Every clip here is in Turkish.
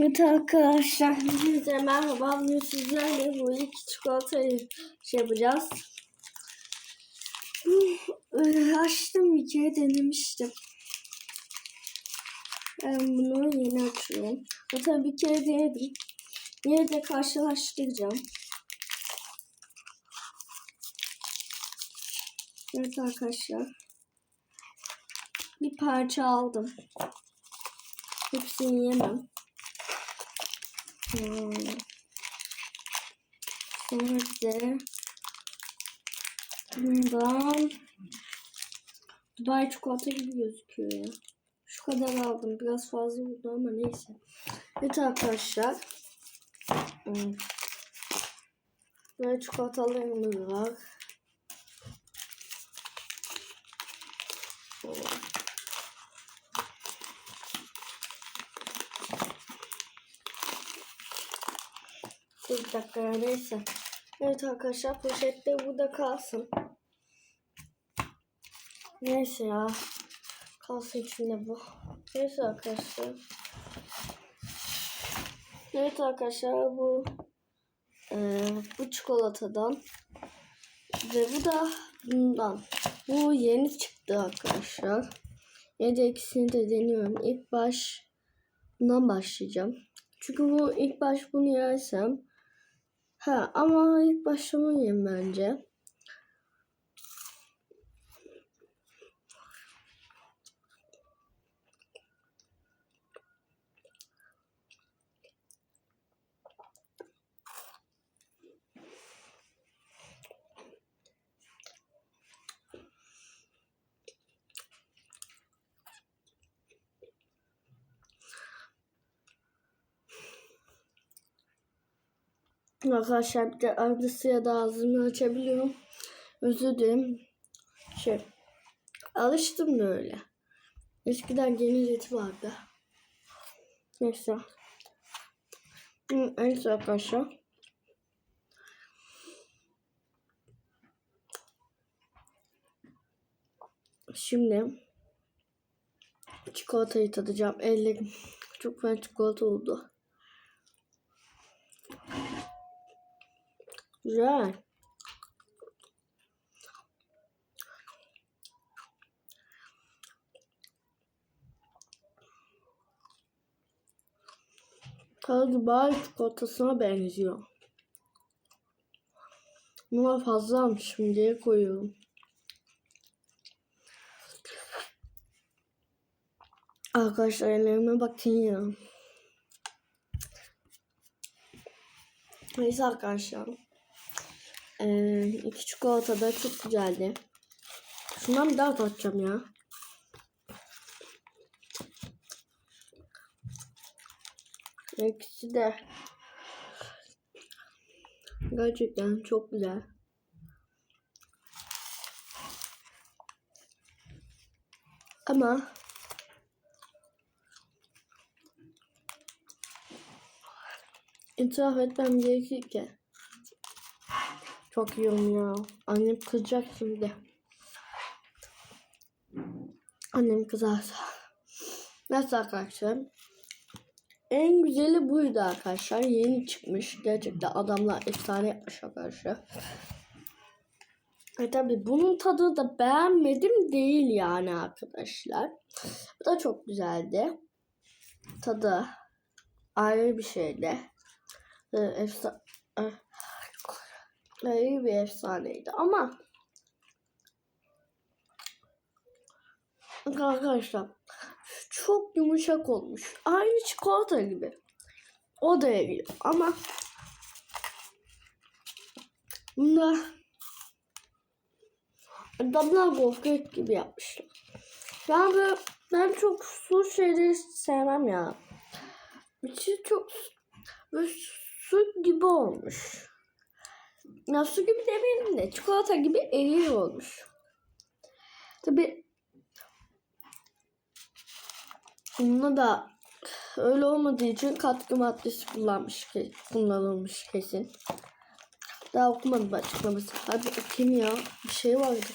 Evet arkadaşlar hepinize merhaba. Bugün sizlerle bu iki çikolatayı şey yapacağız. Hmm, Açtım bir kere denemiştim. Ben bunu yeni açıyorum. Zaten bir kere denedim. Yine de karşılaştıracağım. Evet arkadaşlar. Bir parça aldım. Hepsini yemem. Hmm. De bundan Dubai çikolata gibi gözüküyor ya. Şu kadar aldım. Biraz fazla oldu ama neyse. Evet arkadaşlar. Hmm. Böyle çikolatalarımız var. 40 dakika neyse. Evet arkadaşlar poşet de burada kalsın. Neyse ya. Kalsın içinde bu. Neyse arkadaşlar. Evet arkadaşlar bu e, bu çikolatadan ve bu da bundan. Bu yeni çıktı arkadaşlar. Ya ikisini de deniyorum. İlk baş bundan başlayacağım. Çünkü bu ilk baş bunu yersem Ha ama ilk yiyeyim bence. Arkadaşlar bir de arada sırada ağzımı açabiliyorum. Özür dilerim. Şey, alıştım böyle. Eskiden geniz eti vardı. Neyse. Neyse arkadaşlar. Şimdi çikolatayı tadacağım. Ellerim çok fena çikolata oldu. Güzel. Tadı Dubai çikolatasına benziyor. Buna fazla almışım diye koyuyorum. Arkadaşlar ellerime bakın ya. Neyse arkadaşlar. Ee, iki çikolata da çok güzeldi. Şundan bir daha tatacağım ya. İkisi de gerçekten çok güzel. Ama itiraf etmem gerekir ki çok yiyorum ya. Annem kızacak şimdi. Annem kızarsa. Neyse arkadaşlar. En güzeli buydu arkadaşlar. Yeni çıkmış. Gerçekten adamlar efsane yapmış arkadaşlar. E tabi bunun tadını da beğenmedim değil yani arkadaşlar. Bu da çok güzeldi. Tadı ayrı bir şeydi. Ee, efsa iyi bir efsaneydi ama arkadaşlar çok yumuşak olmuş. Aynı çikolata gibi. O da eriyor ama bunda adamlar gofret gibi yapmışlar. Ben böyle, ben çok su şeyleri sevmem ya. İçi çok böyle su gibi olmuş. Ya su gibi demeyelim de çikolata gibi eriyor olmuş. Tabi bunda da öyle olmadığı için katkı maddesi kullanmış kullanılmış kesin. Daha okumadım açıklaması. Hadi okuyayım ya. Bir şey vardı.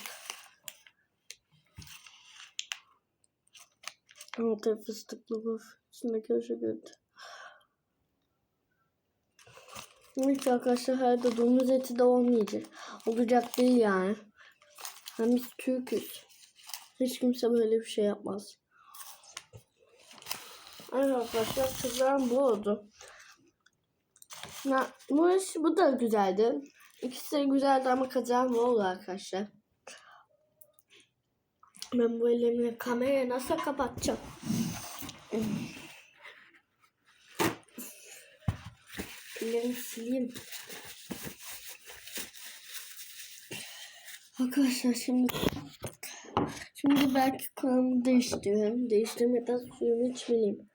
Altı fıstıklı bu. İçinde köşe gördü. Hiç arkadaşlar herhalde domuz eti de olmayacak. Olacak değil yani. Hem biz Türk'üz. Hiç kimse böyle bir şey yapmaz. Evet arkadaşlar kızlarım bu oldu. Ya, bu, bu da güzeldi. İkisi de güzeldi ama kazan bu oldu arkadaşlar. Ben bu elimi kamerayı nasıl kapatacağım? Ellerimi sileyim. Arkadaşlar şimdi şimdi belki kanalımı değiştiriyorum. Değiştirmeden suyumu içmeliyim.